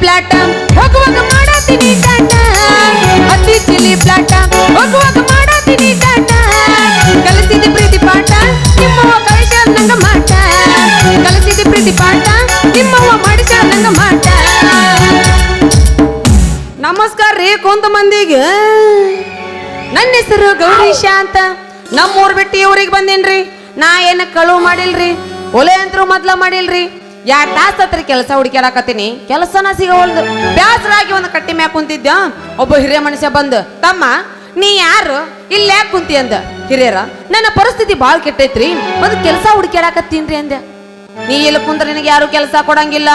ಪ್ಲಾಟ. ಹೋಗುವಾಗ ಮಾಡತೀನಿ ಟಾಟ ಅತಿ ಚಿಲ್ಲಿ ಪ್ಲಾಟ. ಹೋಗುವಾಗ ಮಾಡಾತೀನಿ ಟಾಟ ಕಲಿಸಿದ ಪ್ರೀತಿ ಪಾಠ ನಿಮ್ಮವ ಕಳಿಸ ನಂಗ ಮಾಟ. ಕಲಿಸಿದ ಪ್ರೀತಿ ಪಾಠ ನಿಮ್ಮವ ಮಾಡಿಸ ನಂಗ ಮಾಟ. ನಮಸ್ಕಾರ ರೀ ಕೊಂತ ಮಂದಿಗೆ. ನನ್ನ ಹೆಸರು ಗೌರೀಶ ಅಂತ. ನಮ್ಮೂರ್ ಬಿಟ್ಟು ಇವ್ರಿಗೆ ಬಂದೇನ್ರಿ. ನಾ ಏನ ಕಳುವು ಮಾಡಿಲ್ರಿ. ಒಲೆ ಅಂತರೂ ಮೊದ್ಲ ಮಾಡಿಲ್ರಿ. ಯಾರ್ ತಾಸ ಹತ್ರ ಕೆಲಸ ಹುಡುಕ್ಯಾಡಕತ್ತೀನಿ? ಕೆಲಸನ ಸಿಗವಲ್ದು. ಬ್ಯಾಸರಾಗಿ ಒಂದು ಕಟ್ಟಿ ಮ್ಯಾಗ ಕುಂತಿದ್ದ. ಒಬ್ಬ ಹಿರಿಯ ಮನುಷ್ಯ ಬಂದು, ತಮ್ಮ, ನೀ ಯಾರು? ಇಲ್ಲಿ ಯಾಕೆ ಕುಂತಿ? ಅಂದ. ಹಿರಿಯರ, ನನ್ನ ಪರಿಸ್ಥಿತಿ ಭಾಳ ಕೆಟ್ಟೈತ್ರಿ. ಒಂದು ಕೆಲಸ ಹುಡುಕ್ಯಾಡಕತ್ತೀನ್ರಿ ಅಂದೆ. ನೀ ಇಲ್ಲಿ ಕುಂದ್ರೆ ನಿನಗೆ ಯಾರು ಕೆಲಸ ಕೊಡಂಗಿಲ್ಲ.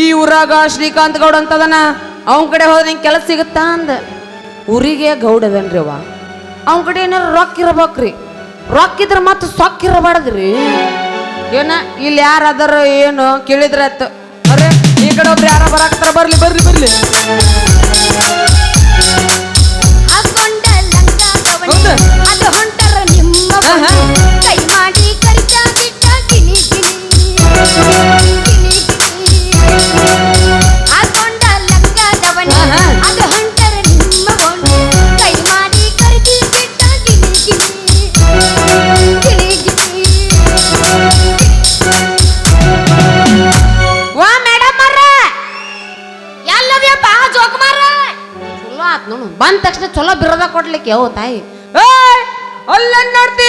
ಈ ಊರಾಗ ಶ್ರೀಕಾಂತ್ ಗೌಡ ಅಂತದನ. ಅವನ ಕಡೆ ಹೋದ್ರೆ ನಿಂಗೆ ಕೆಲಸ ಸಿಗುತ್ತಾ? ಅಂದ. ಊರಿಗೆ ಗೌಡ ಅದನ್ರಿ ಅವ ಅವನ ಕಡೆ ಏನಾರು ರೊಕ್ಕ ಇರ್ಬೇಕ್ರಿ. ರೊಕ್ಕ ಇದ್ರೆ ಮತ್ತೆ ಸೊಕ್ಕ ಇರಬಾರ್ದ್ರಿ. ಏನ, ಇಲ್ಲಿ ಯಾರು ಏನು ಕೇಳಿದ್ರೆ ಆಯ್ತು ಅರೆ ಈ ಕಡೆ ಒಬ್ರು ಯಾರ ಬರಾಕತ್ತಾರ, ಬರ್ಲಿ ಬರ್ಲಿ ಬರ್ಲಿ. ತಕ್ಷಣ ಚಲೋ ಬಿರೋದ ಕೊಡ್ಲಿಕ್ಕೆ ಯಾವ ತಾಯಿ. ಅಲ್ಲ ನೋಡ್ತಿ?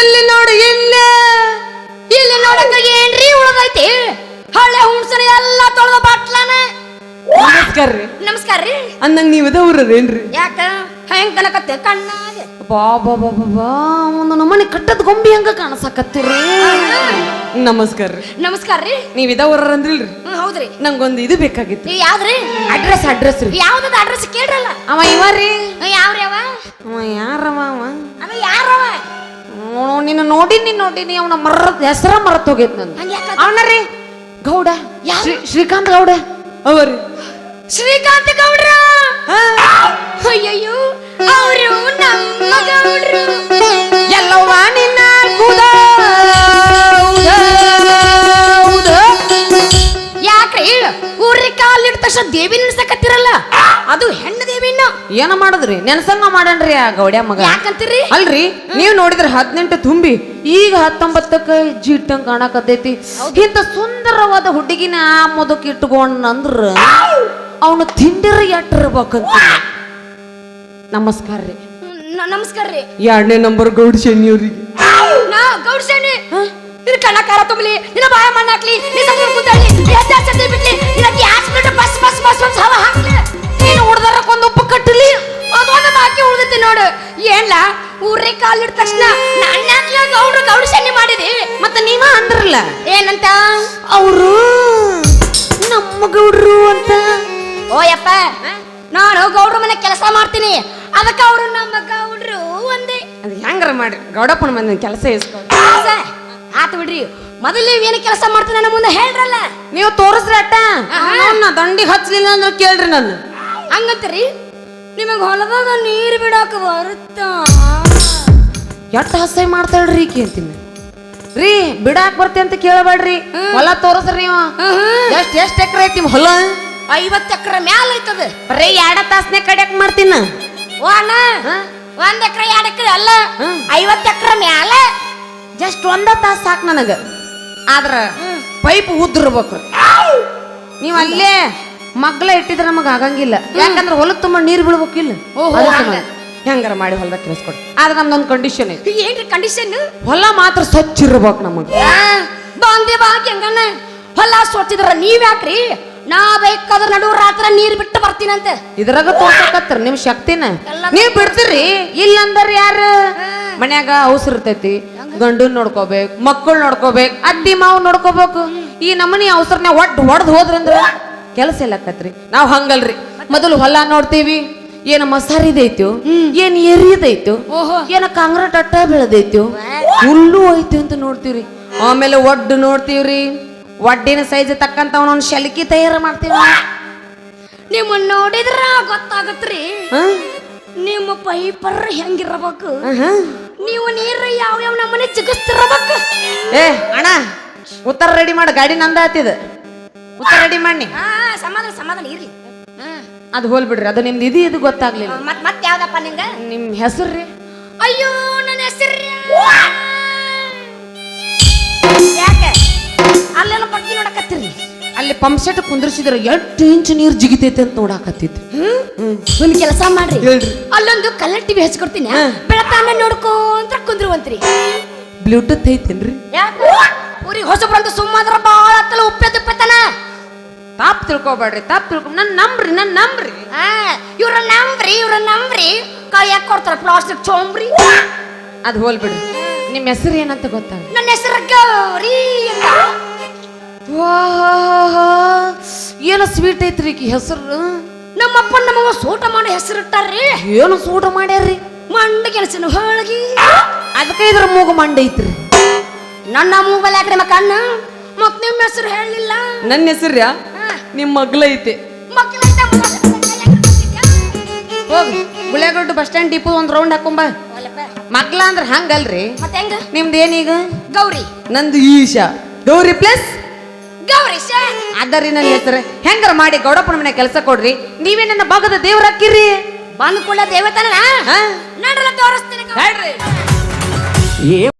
ಎಲ್ಲಿ ನೋಡಿ ಇಲ್ಲಿ. ಇಲ್ಲಿ ನೋಡಕ ಏನ್ರಿ ಹಳೆ ಹುಣ್ಸರಿ ಹುಣ್ಸನ ಎಲ್ಲ ತೊಳೆದ ಬಾಟ್ಲಾನ. ನಮಸ್ಕಾರ ರೀ ನಮಸ್ಕಾರ ರೀ ಅಂದಂಗ ನೀವು ಇದವ್ರೇನ್ರಿ ಯಾಕ? ಹೆಂಗ್ ಕನಕತ್ತೆ ಕಣ್ಣಾಗೆ? ಬಾ ಬಾ ಬಾ ಬಾ ಬಾ. ಒಂದು ನಮ್ಮನೆ ಕಟ್ಟದ ಗೊಂಬಿ ಹಂಗ ಕಾಣಸಕತ್ತೀರಿ ನಮಸ್ಕಾರ ರೀ. ನಮಸ್ಕಾರ ರೀ. ನೀವ್ ಇದಾವ್ರ ಅಂದ್ರಿಲ್ರಿ? ಹ್ಮ್ ಹೌದ್ರಿ. ನಂಗೊಂದು ಇದು ಬೇಕಾಗಿತ್ತು ನೀವ್ ಯಾವ್ದ್ರಿ? ಅಡ್ರೆಸ್ ಅಡ್ರೆಸ್ ರೀ. ಯಾವ್ದದ ಅಡ್ರೆಸ್ ಕೇಳ್ರಲ್ಲ? ಅವ ಇವ ರೀ. ಹ್ಮ್, ಯಾವ್ರಿ ಅವ? ಅವ ಯಾರವ ಅವ? ಅವ ಯಾರವ? ಅವ್ನು ನಿನ್ನ ನೋಡಿನಿ ನೋಡಿನಿ ಅವನ ಮರ ಹೆಸರ ಮರತ್ ಹೋಗೈತ್ ನಂದು. ಹಂಗ ಯಾಕ ಅವನ ರೀ. ಗೌಡ. ಯಾರು? ಶ್ರೀ- ಶ್ರೀಕಾಂತ್ ಗೌಡ. ಅವರಿ ಶ್ರೀಕಾಂತ್ ಗೌಡ್ರ? ಅಯ್ಯಯ್ಯೋ. ಅವರು ನಮ್ಮ ಗೌಡ್ರು. ಎಲ್ಲವ್ವ ನಿನ್ನ ಕೂದ. ಯಾಕ್ರಿ ಊರಿಗೆ ಕಾಲಿಟ್ಟ ತಕ್ಷಣ ದೇವಿ ನಿಲ್ಸಕತ್ತಿರಲ್ಲ ಅದು ಹೆಣ್ಣು ದೇವಿನ ಏನ ಮಾಡಿದ್ರಿ? ನೆನಸನ್ನ ಮಾಡನ್ರಿ ಆ ಗೌಡ್ಯ ಮಗ. ಯಾಕಂತೀರಿ? ಅಲ್ರಿ ನೀವು ನೋಡಿದ್ರೆ ಹದಿನೆಂಟು ತುಂಬಿ ಈಗ ಹತ್ತೊಂಬತ್ತಕ್ಕ ಜಿಟ್ಟಂಗ್ ಕಾಣಕತ್ತೈತಿ. ಇಂಥ ಸುಂದರವಾದ ಹುಡುಗಿನ ಆ ಮುದಕ್ ಇಟ್ಕೊಂಡ್ನಂದ್ರ ಅವನು ತಿಂಡಿರ ಎಟ್ಟಿರ್ಬೇಕಂತ ನಮಸ್ಕಾರ ರೀ. ನಮಸ್ಕಾರ ರೀ. ಎರಡನೇ ನಂಬರ್ ಗೌಡ್ ಶನಿಯವ್ರಿಗೆ ನಾ ಗೌಡ್ ಸೇನೆ ನಿನ್ನ ಕಣ್ಣ ಕಾರ ತುಂಬಲಿ ನಿನ್ನ ಬಾಯ ಮಣ್ಣ ಹಾಕ್ಲಿ ನಿನ್ನ ಸಂಗ ಕುಂತಳ್ಳಿ ಎದ್ದ ಸತಿ ಬಿಡ್ಲಿ ನಿನ್ನ ಗ್ಯಾಸ್ ಬಿಟ್ಟು ಬಸ್ ಬಸ್ ಬಸ್ ಬಸ್ ಹವ ಹಾಕ್ಲಿ? ನೀನು ಉಡ್ದಾರಕ್ಕೊಂದು ಉಪ್ಪು ಕಟ್ಟಲಿ ಅದೊಂದು ಬಾಕಿ ಉಳ್ದೈತಿ ನೋಡು. ಏನ್ಲ? ಊರಿಗೆ ಕಾಲಿಟ್ಟ ತಕ್ಷಣ ನನ್ನ ಹಾಕ್ಲ ಗೌಡ್ರು ಗೌಡ ಸೇನೆ ಮಾಡಿದಿ? ಮತ್ತೆ ನೀವ ಅಂದ್ರಲ್ಲ. ಏನಂತ? ಅವರು ನಮ್ಮ ಗೌಡ್ರು ಅಂತ. ಓ ಯಪ್ಪ ನಾನು ಗೌಡ್ರ ಮನೆ ಕೆಲಸ ಮಾಡ್ತೀನಿ. ಅದಕ್ಕೆ ಅವರು ನಮ್ಮ ಗೌಡ್ರು ಒಂದೇ. ಅದು ಹೆಂಗಾರ ಮಾಡ್ರಿ? ಗೌಡಪ್ಪನ ಮಂದಿ ಕೆಲಸ ಇಸ್ಕೊ ಆತು ಬಿಡ್ರಿ. ಮೊದಲು ನೀವು ಏನು ಕೆಲಸ ಮಾಡ್ತೀನಿ ನನ್ನ ಮುಂದೆ ಹೇಳ್ರಲ್ಲ. ನೀವು ತೋರಿಸ್ರಿ ಅಟ್ಟ. ನಾ ದಂಡಿಗೆ ಹಚ್ಚಲಿಲ್ಲ ಅಂದ್ರೆ ಕೇಳ್ರಿ ನಾನು ಹಂಗಂತೀರಿ? ನಿಮಗೆ ಹೊಲದಾಗ ನೀರು ಬಿಡೋಕೆ ಬರುತ್ತಾ? ಎಷ್ಟು ಹಸೆ ಮಾಡ್ತಾಳ್ರಿ ಈಕಿ ಅಂತೀನಿ. ರೀ ಬಿಡಾಕ್ ಬರ್ತಿ ಅಂತ ಕೇಳಬೇಡ್ರಿ. ಹೊಲ ತೋರಿಸ್ರಿ ನೀವು. ಎಷ್ಟು ಎಷ್ಟು ಎಕರೆ ಐತಿ ಹೊಲ? ಐವತ್ತು ಎಕರೆ ಮ್ಯಾಲ ಐತದ. ಬರೀ ಎರಡ ತಾಸನೆ ಕಡ್ಯಾಕ್ ಮಾಡ್ತೀನ? ಓ ಅಣ್ಣ ಒಂದ್ ಎಕರೆ ಎರಡು ಎಕರೆ ಅಲ್ಲ. ಐವತ್ತು ಎಕರೆ ಮ್ಯಾಲ. ಜಸ್ಟ್ ಒಂದ ತಾಸು ಸಾಕ್ ನನಗ. ಆದ್ರ ಪೈಪ್ ಉದ್ದಿರ್ಬೇಕು. ನೀವು ಅಲ್ಲೇ ಮಗ್ಲ ಇಟ್ಟಿದ್ರೆ ನಮಗ ಆಗಂಗಿಲ್ಲ. ಯಾಕಂದ್ರೆ ಹೊಲಕ್ ತುಂಬ ನೀರ್ ಬೀಳ್ಬೇಕಿಲ್ಲ. ಹೆಂಗಾರ ಮಾಡಿ ಹೊಲದಾಗ ಕೆಲಸ ಕೊಡಿ ಆದ್ರೆ ನಮ್ದೊಂದು ಕಂಡೀಷನ್ ಐತಿ. ಏನ್ರಿ ಕಂಡೀಷನ್ ಹೊಲ ಮಾತ್ರ ಸ್ವಚ್ಛ ಇರ್ಬೇಕು ನಮಗ. ಬಾ ಹೆಂಗಣ್ಣ ಹೊಲ ಸ್ವಚ್ಛಿದ್ರ ನೀವ್ ಯಾಕ್ರಿ? ನಾ ಬೇಕಾದ್ರ ನಡು ರಾತ್ರಿ ನೀರು ಬಿಟ್ಟು ಬರ್ತೀನಂತೆ. ಇದ್ರಾಗ ತೋರ್ಸಕತ್ರ ನಿಮ್ ಶಕ್ತಿನ? ನೀವ್ ಬಿಡ್ತೀರಿ? ಇಲ್ಲ ಅಂದರ್ ಯಾರು? ಮನ್ಯಾಗ ಅವಸರ ಇರ್ತೈತಿ ಗಂಡನ್ ನೋಡ್ಕೋಬೇಕು ಮಕ್ಕಳು ನೋಡ್ಕೋಬೇಕು ಅತ್ತಿ ಮಾವು ನೋಡ್ಕೋಬೇಕು. ಈ ನಮ್ಮನಿ ಅವಸರನ ಒಡ್ ಹೊಡೆದ್ ಹೋದ್ರಂದ್ರ ಕೆಲಸ ಎಲ್ಲಕತ್ರಿ ನಾವ್ ಹಂಗಲ್ರಿ. ಮೊದಲು ಹೊಲ ನೋಡ್ತೀವಿ ಏನ ಮಸಾರಿದೈತು ಏನ್ ಎರಿದೈತು ಓಹೋ. ಏನ ಕಾಂಗ್ರೆಟ್ ಅಟ್ಟ ಬೆಳೆದೈತು ಹುಲ್ಲು ಐತಿ ಅಂತ ನೋಡ್ತೀವ್ರಿ. ಆಮೇಲೆ ಒಡ್ಡು ನೋಡ್ತೀವ್ರಿ. ಒಡ್ಡಿನ ಸೈಜ್ ತಕ್ಕಂತ ಅವನೊಂದು ಶಲ್ಕಿ ತಯಾರು ಮಾಡ್ತೀವ ನಿಮ್ಮನ್ನ ನೋಡಿದ್ರ ಗೊತ್ತಾಗತ್ರಿ? ನಿಮ್ಮ ಪೈಪರ್ ಹೆಂಗಿರಬೇಕು. ನೀವು ನೀರು ಯಾವ ಯಾವ ನಮ್ಮನೆ ಚಿಕಿತ್ಸಿರಬೇಕು ಏ ಅಣ್ಣ ಉತ್ತರ ರೆಡಿ ಮಾಡು. ಗಾಡಿ ನಂದ ಆತಿದ. ಉತ್ತರ ರೆಡಿ ಮಾಡಿ. ಹಾ ಸಮಾಧಾನ ಸಮಾಧಾನ ಇರ್ಲಿ. ಅದು ಹೋಲ್ ಬಿಡ್ರಿ. ಅದು ನಿಮ್ದು ಇದು ಇದು ಗೊತ್ತಾಗ್ಲಿಲ್ಲ. ಮತ್ ಮತ್ ಯಾವ್ದಪ್ಪ ನಿಂಗ? ನಿಮ್ ಹೆಸರು ರೀ? ಅಯ್ಯೋ ಪಂಪ್ ಸೆಟ್ ಕುಂದ್ರಿಸಿದ್ರೆ ಎಷ್ಟು ಇಂಚ್ ನೀರು ಜಿಗಿತೈತೆ ಅಂತ ನೋಡಾಕತ್ತಿತ್ತು ಒಂದ್ ಕೆಲಸ ಮಾಡ್ರಿ. ಹೇಳ್ರಿ. ಅಲ್ಲೊಂದು ಕಲರ್ ಟಿವಿ ಹಚ್ಕೊಡ್ತೀನಿ. ಬೆಳತಾನ ನೋಡ್ಕೊಂತ ಕುಂದ್ರುವಂತ್ರಿ. ಬ್ಲೂಟೂತ್ ಐತೇನ್ರಿ? ಯಾಕೆ? ಊರಿಗೆ ಹೊಸಬ್ರಂತ ಸುಮ್ಮದ್ರ ಬಾಳ ಹತ್ತಲ ಉಪ್ಪೆ ಉಪ್ಪೆತನ ತಾಪ್ ತಿಳ್ಕೊಬೇಡ್ರಿ ತಾಪ್ ತಿಳ್ಕೊ ನನ್ ನಂಬ್ರಿ ನನ್ ನಂಬ್ರಿ. ಆ ಇವ್ರ ನಂಬ್ರಿ ಇವ್ರ ನಂಬ್ರಿ. ಕೈ ಯಾಕೆ ಕೊಡ್ತಾರ ಪ್ಲಾಸ್ಟಿಕ್ ಚೋಂಬ್ರಿ. ಅದು ಹೋಲ್ ನಿಮ್ಮ ನಿಮ್ ಹೆಸರು ಏನಂತ ಗೊತ್ತಾಗ ನನ್ನ ಹೆಸರು ಗೌರಿ ಅಂತ. ಏನೋ ಸ್ವೀಟ್ ಐತ್ರಿ ಈಕಿ ಹೆಸರು? ನಮ್ಮಪ್ಪ ನಮ್ಮವ್ವ ಸೂಟ ಮಾಡಿ ಹೆಸರಿಟ್ಟಾರ್ರಿ. ಏನು ಸೂಟ ಮಾಡ್ಯಾರ್ರಿ? ಮಂಡ ಕೆಲಸನ ಹೋಳಗಿ. ಅದಕ್ಕೆ ಇದ್ರ ಮೂಗು ಮಂಡ ಐತ್ರಿ. ನನ್ನ ಮೂಗಲ್ ಯಾಕ್ರಿ ಮಕ್ಕಣ್ಣ ಮತ್ ನಿಮ್ಮ ಹೆಸರು ಹೇಳಲಿಲ್ಲ. ನನ್ನ ಹೆಸರ್ಯಾ ನಿಮ್ಮ ಮಗ್ಲ ಐತೆ. ಮಕ್ಕಳ ಹೋಗಿ ಗುಳೆಗಡ್ಡು ಬಸ್ ಸ್ಟ್ಯಾಂಡ್ ಡಿಪೋ ಒಂದು ರೌಂಡ್ ಹಾಕೊಂಬ ಮಗ್ಲ ಅಂದ್ರೆ ಹಂಗಲ್ರಿ. ಮತ್ತೆ ಹೆಂಗ ನಿಮ್ದು ಏನೀಗ ಗೌರಿ. ನಂದು ಈಶಾ. ಗೌರಿ ಪ್ಲಸ್ ಗೌರಿ ಅದರಿ ನನ್ನ ಹೆಸರು. ಹೆಂಗಾರ ಮಾಡಿ ಗೌಡಪ್ಪನ ಮನೆ ಕೆಲಸ ಕೊಡ್ರಿ? ನೀವೇ ನನ್ನ ಭಾಗದ ದೇವರ ಹಾಕಿರಿ ಕೂಡ ದೇವತನ ಹಾ? ನಡ್ರಲ್ಲ ತೋರಿಸ್ತೀನಿ. ಹೇಳ್ರಿ.